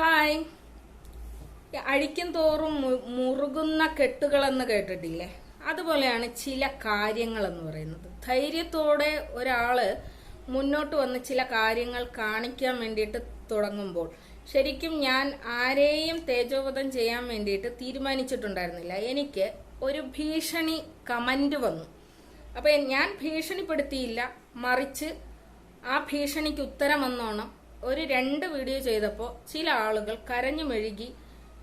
Hi. അഴിക്കും തോറും മുറുകുന്ന കെട്ടുകളെന്ന് കേട്ടിട്ടില്ലേ? അതുപോലെയാണ് ചില കാര്യങ്ങൾ എന്ന് പറയുന്നത്. ധൈര്യത്തോടെ ഒരാൾ മുന്നോട്ട് വന്ന് ചില കാര്യങ്ങൾ കാണിക്കാൻ വേണ്ടിയിട്ട് തുടങ്ങുമ്പോൾ ശരിക്കും ഞാൻ ആരെയും തേജോവധം ചെയ്യാൻ വേണ്ടിയിട്ട് തീരുമാനിച്ചിട്ടുണ്ടായിരുന്നില്ല. എനിക്ക് ഒരു ഭീഷണി കമന്റ് വന്നു. അപ്പൊ ഞാൻ ഭീഷണിപ്പെടുത്തിയില്ല. മറിച്ച് ആ ഭീഷണിക്ക് ഉത്തരം വന്നോണം ഒരു രണ്ട് വീഡിയോ ചെയ്തപ്പോൾ ചില ആളുകൾ കരഞ്ഞു മെഴുകി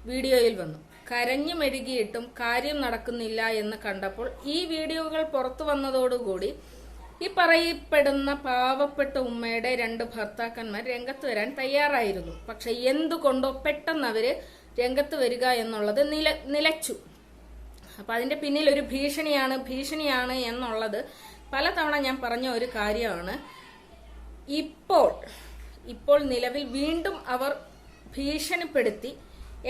വീഡിയോയിൽ വന്നു. കരഞ്ഞു മെഴുകിയിട്ടും കാര്യം നടക്കുന്നില്ല എന്ന് കണ്ടപ്പോൾ ഈ വീഡിയോകൾ പുറത്തു വന്നതോടുകൂടി ഈ പറയപ്പെടുന്ന പാവപ്പെട്ട ഉമ്മയുടെ രണ്ട് ഭർത്താക്കന്മാർ രംഗത്ത് വരാൻ തയ്യാറായിരുന്നു. പക്ഷെ എന്തുകൊണ്ടോ പെട്ടെന്ന് അവർ രംഗത്ത് വരിക എന്നുള്ളത് നില നിലച്ചു. അപ്പൊ അതിന്റെ പിന്നിൽ ഒരു ഭീഷണിയാണ് ഭീഷണിയാണ് എന്നുള്ളത് പലതവണ ഞാൻ പറഞ്ഞ ഒരു കാര്യമാണ്. ഇപ്പോൾ ഇപ്പോൾ നിലവിൽ വീണ്ടും അവർ ഭീഷണിപ്പെടുത്തി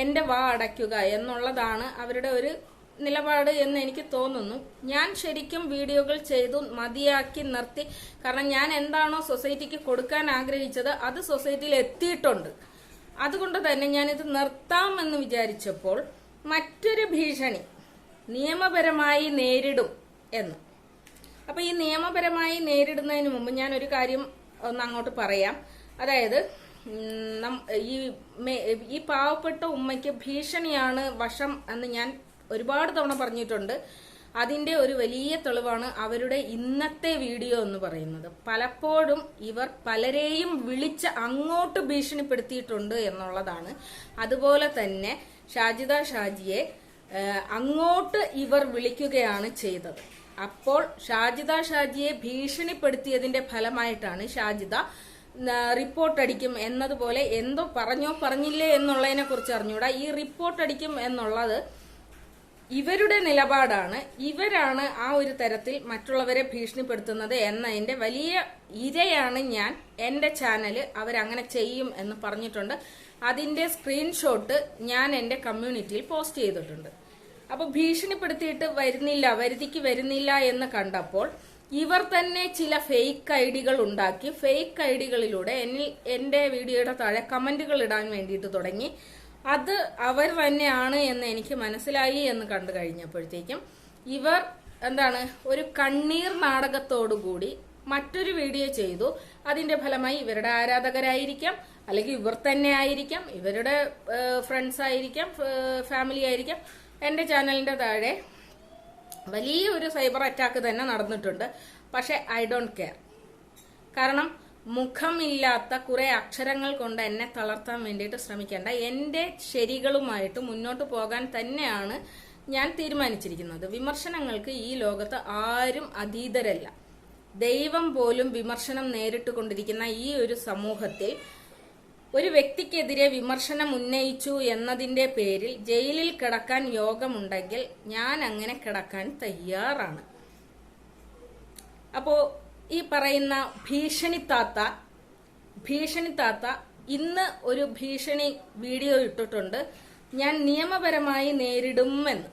എന്റെ വാ അടയ്ക്കുക എന്നുള്ളതാണ് അവരുടെ ഒരു നിലപാട് എന്ന് എനിക്ക് തോന്നുന്നു. ഞാൻ ശരിക്കും വീഡിയോകൾ ചെയ്തു മതിയാക്കി നിർത്തി. കാരണം ഞാൻ എന്താണോ സൊസൈറ്റിക്ക് കൊടുക്കാൻ ആഗ്രഹിച്ചത് അത് സൊസൈറ്റിയിൽ എത്തിയിട്ടുണ്ട്. അതുകൊണ്ട് തന്നെ ഞാനിത് നിർത്താമെന്ന് വിചാരിച്ചപ്പോൾ മറ്റൊരു ഭീഷണി നിയമപരമായി നേരിടും എന്ന്. അപ്പൊ ഈ നിയമപരമായി നേരിടുന്നതിന് മുമ്പ് ഞാൻ ഒരു കാര്യം ഒന്ന് അങ്ങോട്ട് പറയാം. അതായത് ഈ ഈ പാവപ്പെട്ട ഉമ്മയ്ക്ക് ഭീഷണിയാണ് വശം എന്ന് ഞാൻ ഒരുപാട് തവണ പറഞ്ഞിട്ടുണ്ട്. അതിന്റെ ഒരു വലിയ തെളിവാണ് അവരുടെ ഇന്നത്തെ വീഡിയോ എന്ന് പറയുന്നത്. പലപ്പോഴും ഇവർ പലരെയും വിളിച്ച് അങ്ങോട്ട് ഭീഷണിപ്പെടുത്തിയിട്ടുണ്ട് എന്നുള്ളതാണ്. അതുപോലെ തന്നെ ഷാജിദ ഷാജിയെ അങ്ങോട്ട് ഇവർ വിളിക്കുകയാണ് ചെയ്തത്. അപ്പോൾ ഷാജിദ ഷാജിയെ ഭീഷണിപ്പെടുത്തിയതിന്റെ ഫലമായിട്ടാണ് ഷാജിദ റിപ്പോർട്ട് അടിക്കും എന്നതുപോലെ എന്തോ പറഞ്ഞോ പറഞ്ഞില്ലേ എന്നുള്ളതിനെ കുറിച്ച് അറിഞ്ഞൂടാ. ഈ റിപ്പോർട്ട് അടിക്കും എന്നുള്ളത് ഇവരുടെ നിലപാടാണ്. ഇവരാണ് ആ ഒരു തരത്തിൽ മറ്റുള്ളവരെ ഭീഷണിപ്പെടുത്തുന്നത് എന്നതിന്റെ വലിയ ഇരയാണ് ഞാൻ എന്റെ ചാനൽ അവരങ്ങനെ ചെയ്യും എന്ന് പറഞ്ഞിട്ടുണ്ട്. അതിന്റെ സ്ക്രീൻഷോട്ട് ഞാൻ എന്റെ കമ്മ്യൂണിറ്റിയിൽ പോസ്റ്റ് ചെയ്തിട്ടുണ്ട്. അപ്പൊ ഭീഷണിപ്പെടുത്തിയിട്ട് വരുന്നില്ല വരുതിക്ക് വരുന്നില്ല എന്ന് കണ്ടപ്പോൾ ഇവർ തന്നെ ചില ഫേക്ക് ഐ ഡികൾ ഉണ്ടാക്കി ഫേക്ക് ഐ ഡികളിലൂടെ എന്നിൽ എന്റെ വീഡിയോയുടെ താഴെ കമന്റുകൾ ഇടാൻ വേണ്ടിയിട്ട് തുടങ്ങി. അത് അവർ തന്നെയാണ് എന്ന് എനിക്ക് മനസ്സിലായി എന്ന് കണ്ടു കഴിഞ്ഞപ്പോഴത്തേക്കും ഇവർ എന്താണ് ഒരു കണ്ണീർ നാടകത്തോടുകൂടി മറ്റൊരു വീഡിയോ ചെയ്തു. അതിന്റെ ഫലമായി ഇവരുടെ ആരാധകരായിരിക്കാം അല്ലെങ്കിൽ ഇവർ തന്നെ ആയിരിക്കാം ഇവരുടെ ഫ്രണ്ട്സ് ആയിരിക്കാം ഫാമിലി ആയിരിക്കാം. എന്റെ ചാനലിന്റെ താഴെ വലിയ ഒരു സൈബർ അറ്റാക്ക് തന്നെ നടന്നിട്ടുണ്ട്. പക്ഷെ ഐ ഡോണ്ട് കെയർ. കാരണം മുഖമില്ലാത്ത കുറെ അക്ഷരങ്ങൾ കൊണ്ട് എന്നെ തളർത്താൻ വേണ്ടിയിട്ട് ശ്രമിക്കേണ്ട എന്റെ ശരികളുമായിട്ട് മുന്നോട്ട് പോകാൻ തന്നെയാണ് ഞാൻ തീരുമാനിച്ചിരിക്കുന്നത്. വിമർശനങ്ങൾക്ക് ഈ ലോകത്ത് ആരും അതീതരല്ല. ദൈവം പോലും വിമർശനം നേരിട്ട് കൊണ്ടിരിക്കുന്ന ഈ ഒരു സമൂഹത്തിൽ ഒരു വ്യക്തിക്കെതിരെ വിമർശനം ഉന്നയിച്ചു എന്നതിന്റെ പേരിൽ ജയിലിൽ കിടക്കാൻ യോഗമുണ്ടെങ്കിൽ ഞാൻ അങ്ങനെ കിടക്കാൻ തയ്യാറാണ്. അപ്പോ ഈ പറയുന്ന ഭീഷണി താത്ത ഭീഷണി താത്ത ഇന്ന് ഒരു ഭീഷണി വീഡിയോ ഇട്ടിട്ടുണ്ട്. ഞാൻ നിയമപരമായി നേരിടും എന്ന്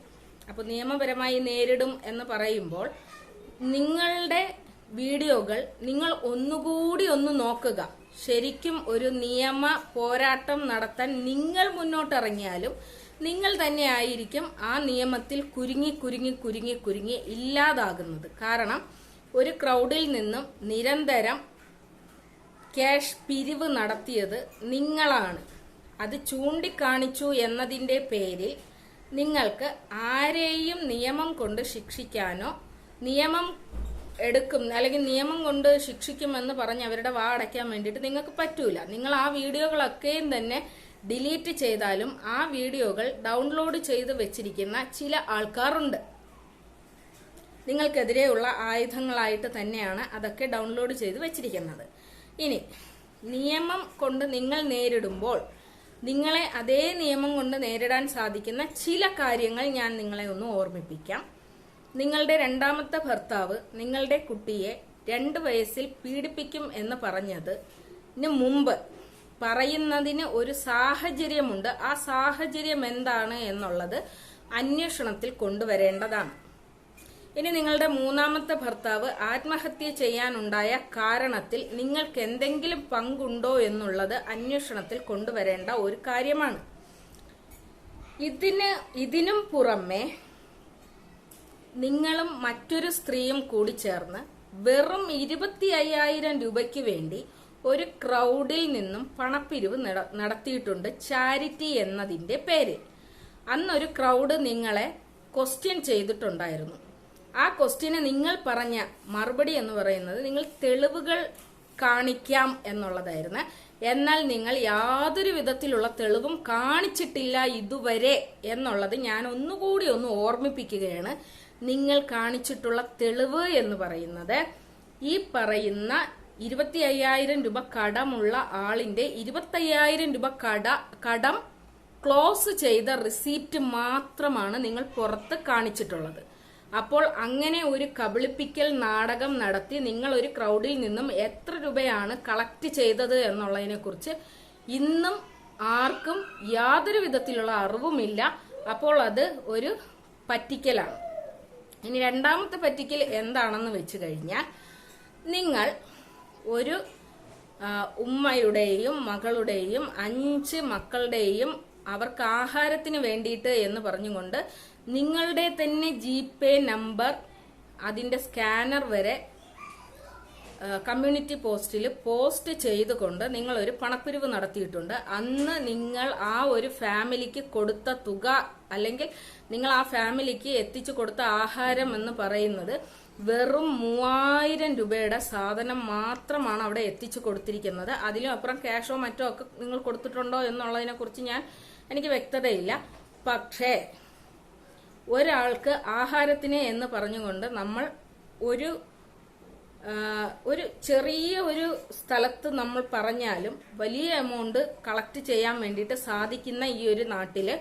അപ്പോൾ നിയമപരമായി നേരിടും എന്ന് പറയുമ്പോൾ നിങ്ങളുടെ വീഡിയോകൾ നിങ്ങൾ ഒന്നുകൂടി ഒന്ന് നോക്കുക. ശരിക്കും ഒരു നിയമ പോരാട്ടം നടത്താൻ നിങ്ങൾ മുന്നോട്ടിറങ്ങിയാലും നിങ്ങൾ തന്നെ ആയിരിക്കും ആ നിയമത്തിൽ കുരുങ്ങി കുരുങ്ങി കുരുങ്ങി കുരുങ്ങി ഇല്ലാതാകുന്നത്. കാരണം ഒരു ക്രൗഡിൽ നിന്നും നിരന്തരം ക്യാഷ് പിരിവ് നടത്തിയത് നിങ്ങളാണ്. അത് ചൂണ്ടിക്കാണിച്ചു എന്നതിന്റെ പേരിൽ നിങ്ങൾക്ക് ആരെയും നിയമം കൊണ്ട് ശിക്ഷിക്കാനോ നിയമം എടുക്കും അല്ലെങ്കിൽ നിയമം കൊണ്ട് ശിക്ഷിക്കുമെന്ന് പറഞ്ഞ് അവരുടെ വാ അടയ്ക്കാൻ വേണ്ടിയിട്ട് നിങ്ങൾക്ക് പറ്റൂല. നിങ്ങൾ ആ വീഡിയോകളൊക്കെയും തന്നെ ഡിലീറ്റ് ചെയ്താലും ആ വീഡിയോകൾ ഡൗൺലോഡ് ചെയ്ത് വെച്ചിരിക്കുന്ന ചില ആൾക്കാരുണ്ട്. നിങ്ങൾക്കെതിരെയുള്ള ആയുധങ്ങളായിട്ട് തന്നെയാണ് അതൊക്കെ ഡൗൺലോഡ് ചെയ്ത് വെച്ചിരിക്കുന്നത്. ഇനി നിയമം കൊണ്ട് നിങ്ങൾ നേരിടുമ്പോൾ നിങ്ങളെ അതേ നിയമം കൊണ്ട് നേരിടാൻ സാധിക്കുന്ന ചില കാര്യങ്ങൾ ഞാൻ നിങ്ങളെ ഒന്ന് ഓർമ്മിപ്പിക്കാം. നിങ്ങളുടെ രണ്ടാമത്തെ ഭർത്താവ് നിങ്ങളുടെ കുട്ടിയെ രണ്ട് വയസ്സിൽ പീഡിപ്പിക്കും എന്ന് പറഞ്ഞത് മുമ്പ് പറയുന്നതിന് ഒരു സാഹചര്യമുണ്ട്. ആ സാഹചര്യം എന്താണ് എന്നുള്ളത് അന്വേഷണത്തിൽ കൊണ്ടുവരേണ്ടതാണ്. ഇനി നിങ്ങളുടെ മൂന്നാമത്തെ ഭർത്താവ് ആത്മഹത്യ ചെയ്യാനുണ്ടായ കാരണത്തിൽ നിങ്ങൾക്ക് എന്തെങ്കിലും പങ്കുണ്ടോ എന്നുള്ളത് അന്വേഷണത്തിൽ കൊണ്ടുവരേണ്ട ഒരു കാര്യമാണ്. ഇതിന് ഇതിനും പുറമെ നിങ്ങളും മറ്റൊരു സ്ത്രീയും കൂടി ചേർന്ന് വെറും ഇരുപത്തി അയ്യായിരം രൂപയ്ക്ക് വേണ്ടി ഒരു ക്രൗഡിൽ നിന്നും പണപ്പിരിവ് നടത്തിയിട്ടുണ്ട് ചാരിറ്റി എന്നതിന്റെ പേര് അന്നൊരു ക്രൗഡ് നിങ്ങളെ ക്വസ്റ്റ്യൻ ചെയ്തിട്ടുണ്ടായിരുന്നു. ആ ക്വസ്റ്റ്യന് നിങ്ങൾ പറഞ്ഞ മറുപടി എന്ന് പറയുന്നത് നിങ്ങൾ തെളിവുകൾ കാണിക്കാം എന്നുള്ളതായിരുന്നു. എന്നാൽ നിങ്ങൾ യാതൊരു വിധത്തിലുള്ള തെളിവും കാണിച്ചിട്ടില്ല ഇതുവരെ എന്നുള്ളത് ഞാൻ ഒന്നുകൂടി ഒന്ന് ഓർമ്മിപ്പിക്കുകയാണ്. നിങ്ങൾ കാണിച്ചിട്ടുള്ള തെളിവ് എന്ന് പറയുന്നത് ഈ പറയുന്ന ഇരുപത്തി അയ്യായിരം രൂപ കടമുള്ള ആളിന്റെ ഇരുപത്തി അയ്യായിരം രൂപ കട കടം ക്ലോസ് ചെയ്ത റിസീപ്റ്റ് മാത്രമാണ് നിങ്ങൾ പുറത്ത് കാണിച്ചിട്ടുള്ളത്. അപ്പോൾ അങ്ങനെ ഒരു കബളിപ്പിക്കൽ നാടകം നടത്തി നിങ്ങൾ ഒരു ക്രൗഡിൽ നിന്നും എത്ര രൂപയാണ് കളക്ട് ചെയ്തത് എന്നുള്ളതിനെ കുറിച്ച് ഇന്നും ആർക്കും യാതൊരു വിധത്തിലുള്ള അറിവുമില്ല. അപ്പോൾ അത് ഒരു പറ്റിക്കലാണ്. ഇനി രണ്ടാമത്തെ പറ്റിക്കൽ എന്താണെന്ന് വെച്ച് കഴിഞ്ഞാൽ നിങ്ങൾ ഒരു ഉമ്മയുടെയും മകളുടെയും അഞ്ച് മക്കളുടെയും അവർക്ക് ആഹാരത്തിന് വേണ്ടിയിട്ട് എന്ന് പറഞ്ഞുകൊണ്ട് നിങ്ങളുടെ തന്നെ ജി പേ നമ്പർ അതിന്റെ സ്കാനർ വരെ കമ്മ്യൂണിറ്റി പോസ്റ്റിൽ പോസ്റ്റ് ചെയ്തുകൊണ്ട് നിങ്ങൾ ഒരു പണപ്പിരിവ് നടത്തിയിട്ടുണ്ട്. അന്ന് നിങ്ങൾ ആ ഒരു ഫാമിലിക്ക് കൊടുത്ത തുക അല്ലെങ്കിൽ നിങ്ങൾ ആ ഫാമിലിക്ക് എത്തിച്ചു കൊടുത്ത ആഹാരം എന്ന് പറയുന്നത് വെറും മൂവായിരം രൂപയുടെ സാധനം മാത്രമാണ് അവിടെ എത്തിച്ചു കൊടുത്തിരിക്കുന്നത്. അതിലും അപ്പുറം ക്യാഷോ മറ്റോ ഒക്കെ നിങ്ങൾ കൊടുത്തിട്ടുണ്ടോ എന്നുള്ളതിനെ കുറിച്ച് ഞാൻ എനിക്ക് വ്യക്തതയില്ല. പക്ഷേ ഒരാൾക്ക് ആഹാരത്തിനെ എന്ന് പറഞ്ഞുകൊണ്ട് നമ്മൾ ഒരു ഒരു ചെറിയ ഒരു സ്ഥലത്ത് നമ്മൾ പറഞ്ഞാലും വലിയ എമൗണ്ട് കളക്ട് ചെയ്യാൻ വേണ്ടിയിട്ട് സാധിക്കുന്ന ഈ ഒരു നാട്ടിൽ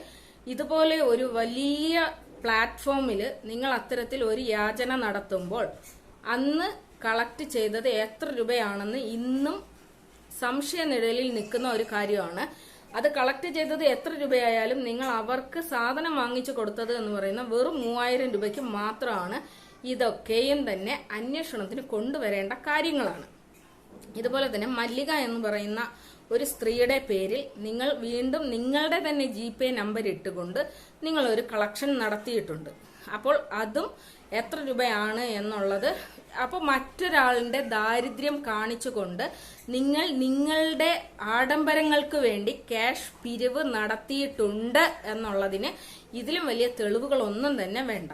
ഇതുപോലെ ഒരു വലിയ പ്ലാറ്റ്ഫോമിൽ നിങ്ങൾ അത്തരത്തിൽ ഒരു യാചന നടത്തുമ്പോൾ അന്ന് കളക്ട് ചെയ്തത് എത്ര രൂപയാണെന്ന് ഇന്നും സംശയനിഴലിൽ നിൽക്കുന്ന ഒരു കാര്യമാണ്. അത് കളക്ട് ചെയ്തത് എത്ര രൂപയായാലും നിങ്ങൾ അവർക്ക് സാധനം വാങ്ങിച്ചു കൊടുത്തത് എന്ന് പറയുന്ന വെറും മൂവായിരം രൂപയ്ക്ക് മാത്രമാണ് ഇതൊക്കെയും തന്നെ അന്വേഷണത്തിന് കൊണ്ടുവരേണ്ട കാര്യങ്ങളാണ്. ഇതുപോലെ തന്നെ മല്ലിക എന്ന് പറയുന്ന ഒരു സ്ത്രീയുടെ പേരിൽ നിങ്ങൾ വീണ്ടും നിങ്ങളുടെ തന്നെ ജി പേ നമ്പർ ഇട്ടുകൊണ്ട് നിങ്ങൾ ഒരു കളക്ഷൻ നടത്തിയിട്ടുണ്ട്. അപ്പോൾ അതും എത്ര രൂപയാണ് എന്നുള്ളത് അപ്പോൾ മറ്റൊരാളിന്റെ ദാരിദ്ര്യം കാണിച്ചുകൊണ്ട് നിങ്ങൾ നിങ്ങളുടെ ആഡംബരങ്ങൾക്ക് വേണ്ടി ക്യാഷ് പിരിവ് നടത്തിയിട്ടുണ്ട് എന്നുള്ളതിന് ഇതിലും വലിയ തെളിവുകളൊന്നും തന്നെ വേണ്ട.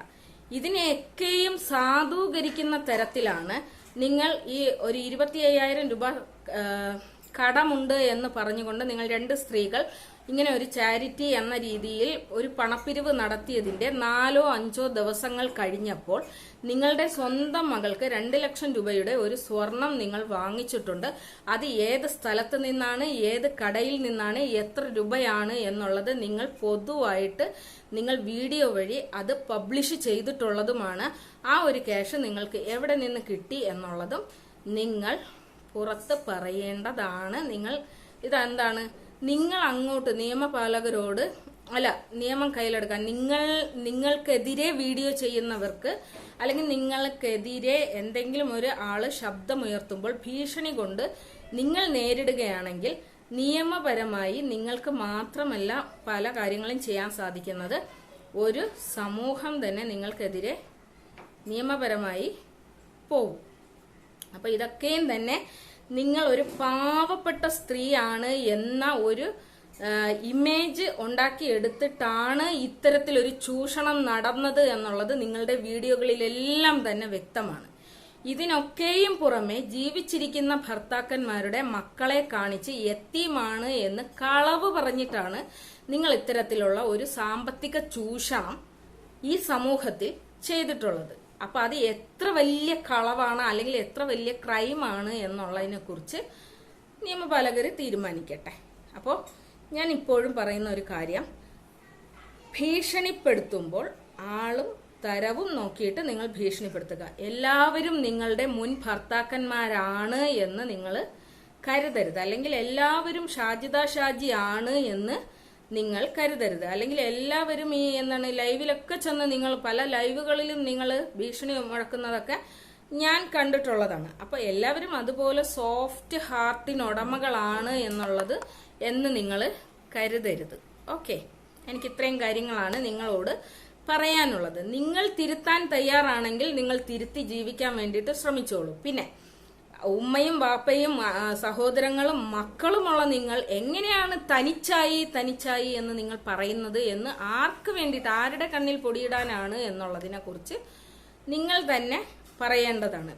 ഇതിനെയൊക്കെയും സാധൂകരിക്കുന്ന തരത്തിലാണ് നിങ്ങൾ ഈ ഒരു ഇരുപത്തി അയ്യായിരം രൂപ കടമുണ്ട് എന്ന് പറഞ്ഞുകൊണ്ട് നിങ്ങൾ രണ്ട് സ്ത്രീകൾ ഇങ്ങനെ ഒരു ചാരിറ്റി എന്ന രീതിയിൽ ഒരു പണപ്പിരിവ് നടത്തിയതിന്റെ നാലോ അഞ്ചോ ദിവസങ്ങൾ കഴിഞ്ഞപ്പോൾ നിങ്ങളുടെ സ്വന്തം മകൾക്ക് രണ്ട് ലക്ഷം രൂപയുടെ ഒരു സ്വർണം നിങ്ങൾ വാങ്ങിച്ചിട്ടുണ്ട്. അത് ഏത് സ്ഥലത്ത് നിന്നാണ് ഏത് കടയിൽ നിന്നാണ് എത്ര രൂപയാണ് എന്നുള്ളത് നിങ്ങൾ പൊതുവായിട്ട് നിങ്ങൾ വീഡിയോ വഴി അത് പബ്ലിഷ് ചെയ്തിട്ടുള്ളതുമാണ്. ആ ഒരു ക്യാഷ് നിങ്ങൾക്ക് എവിടെ നിന്ന് കിട്ടി എന്നുള്ളതും നിങ്ങൾ പുറത്ത് പറയേണ്ടതാണ്. നിങ്ങൾ ഇതെന്താണ്? നിങ്ങൾ അങ്ങോട്ട് നിയമപാലകരോട് അല്ല നിയമം കയ്യിലെടുക്കാൻ നിങ്ങൾ നിങ്ങൾക്കെതിരെ വീഡിയോ ചെയ്യുന്നവർക്ക് അല്ലെങ്കിൽ നിങ്ങൾക്കെതിരെ എന്തെങ്കിലും ഒരു ആൾ ശബ്ദമുയർത്തുമ്പോൾ ഭീഷണി കൊണ്ട് നിങ്ങൾ നേരിടുകയാണെങ്കിൽ നിയമപരമായി നിങ്ങൾക്ക് മാത്രമല്ല പല കാര്യങ്ങളും ചെയ്യാൻ സാധിക്കുന്നത്. ഒരു സമൂഹം തന്നെ നിങ്ങൾക്കെതിരെ നിയമപരമായി പോകും അപ്പൊ ഇതൊക്കെയും തന്നെ നിങ്ങൾ ഒരു പാവപ്പെട്ട സ്ത്രീയാണ് എന്ന ഒരു ഇമേജ് ഉണ്ടാക്കി എടുത്തിട്ടാണ് ഇത്തരത്തിലൊരു ചൂഷണം നടന്നത് എന്നുള്ളത് നിങ്ങളുടെ വീഡിയോകളിലെല്ലാം തന്നെ വ്യക്തമാണ്. ഇതിനൊക്കെയും പുറമെ ജീവിച്ചിരിക്കുന്ന ഭർത്താക്കന്മാരുടെ മക്കളെ കാണിച്ച് എത്തിയുമാണ് എന്ന് കളവ് പറഞ്ഞിട്ടാണ് നിങ്ങൾ ഇത്തരത്തിലുള്ള ഒരു സാമ്പത്തിക ചൂഷണം ഈ സമൂഹത്തിൽ ചെയ്തിട്ടുള്ളത്. അപ്പൊ അത് എത്ര വലിയ കളവാണ് അല്ലെങ്കിൽ എത്ര വലിയ ക്രൈമാണ് എന്നുള്ളതിനെ കുറിച്ച് നിയമപാലകർ തീരുമാനിക്കട്ടെ. അപ്പോൾ ഞാൻ ഇപ്പോഴും പറയുന്ന ഒരു കാര്യം. ഭീഷണിപ്പെടുത്തുമ്പോൾ ആളും തരവും നോക്കിയിട്ട് നിങ്ങൾ ഭീഷണിപ്പെടുത്തുക. എല്ലാവരും നിങ്ങളുടെ മുൻ ഭർത്താക്കന്മാരാണ് എന്ന് നിങ്ങൾ കരുതരുത്. അല്ലെങ്കിൽ എല്ലാവരും ഷാജിദ ഷാജി ആണ് എന്ന് നിങ്ങൾ കരുതരുത്. അല്ലെങ്കിൽ എല്ലാവരും ഈ എന്താണ് ലൈവിലൊക്കെ ചെന്ന് നിങ്ങൾ പല ലൈവുകളിലും നിങ്ങൾ ഭീഷണി മുഴക്കുന്നതൊക്കെ ഞാൻ കണ്ടിട്ടുള്ളതാണ്. അപ്പൊ എല്ലാവരും അതുപോലെ സോഫ്റ്റ് ഹാർട്ടിനുടമകളാണ് എന്നുള്ളത് എന്ന് നിങ്ങൾ കരുതരുത്. ഓക്കെ? എനിക്ക് ഇത്രയും കാര്യങ്ങളാണ് നിങ്ങളോട് പറയാനുള്ളത്. നിങ്ങൾ തിരുത്താൻ തയ്യാറാണെങ്കിൽ നിങ്ങൾ തിരുത്തി ജീവിക്കാൻ വേണ്ടിയിട്ട് ശ്രമിച്ചോളൂ. പിന്നെ ഉമ്മയും ബാപ്പയും സഹോദരങ്ങളും മക്കളുമുള്ള നിങ്ങൾ എങ്ങനെയാണ് തനിച്ചായി തനിച്ചായി എന്ന് നിങ്ങൾ പറയുന്നത് എന്ന് ആർക്ക് വേണ്ടിയിട്ട് ആരുടെ കണ്ണിൽ പൊടിയിടാനാണ് എന്നുള്ളതിനെ കുറിച്ച് നിങ്ങൾ തന്നെ പറയേണ്ടതാണ്.